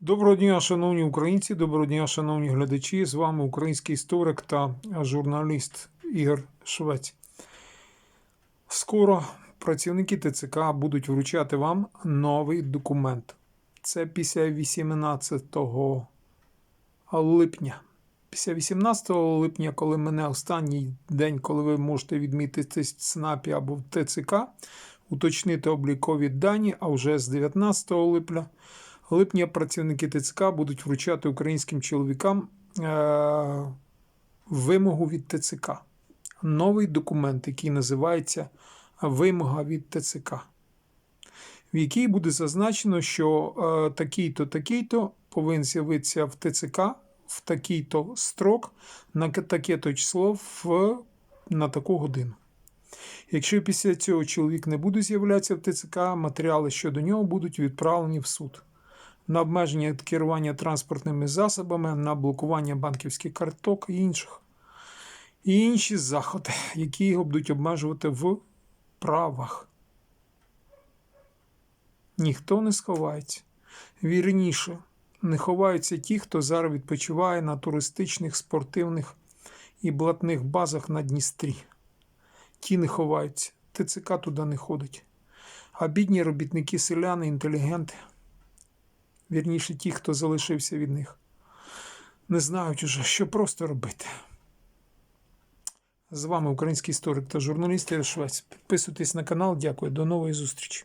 Доброго дня, шановні українці, доброго дня, шановні глядачі. З вами український історик та журналіст Ігор Швець. Скоро працівники ТЦК будуть вручати вам новий документ. Це після 18 липня. Після 18 липня, коли мене останній день, коли ви можете відмітитись в ЦНАПі або в ТЦК, уточнити облікові дані, а вже з 19 липня липня працівники ТЦК будуть вручати українським чоловікам е- вимогу від ТЦК. Новий документ, який називається Вимога від ТЦК, в якій буде зазначено, що е- такий-то, такий-то повинен з'явитися в ТЦК в такий-то строк на таке-то число в, на таку годину. Якщо після цього чоловік не буде з'являтися в ТЦК, матеріали щодо нього будуть відправлені в суд на обмеження керування транспортними засобами, на блокування банківських карток і інших. І інші заходи, які його будуть обмежувати в правах. Ніхто не сховається. Вірніше, не ховаються ті, хто зараз відпочиває на туристичних, спортивних і блатних базах на Дністрі. Ті не ховаються, ТЦК туди не ходить. А бідні робітники, селяни, інтелігенти вірніше ті, хто залишився від них, не знають уже, що просто робити. З вами український історик та журналіст Ігор Швець. Підписуйтесь на канал. Дякую. До нової зустрічі.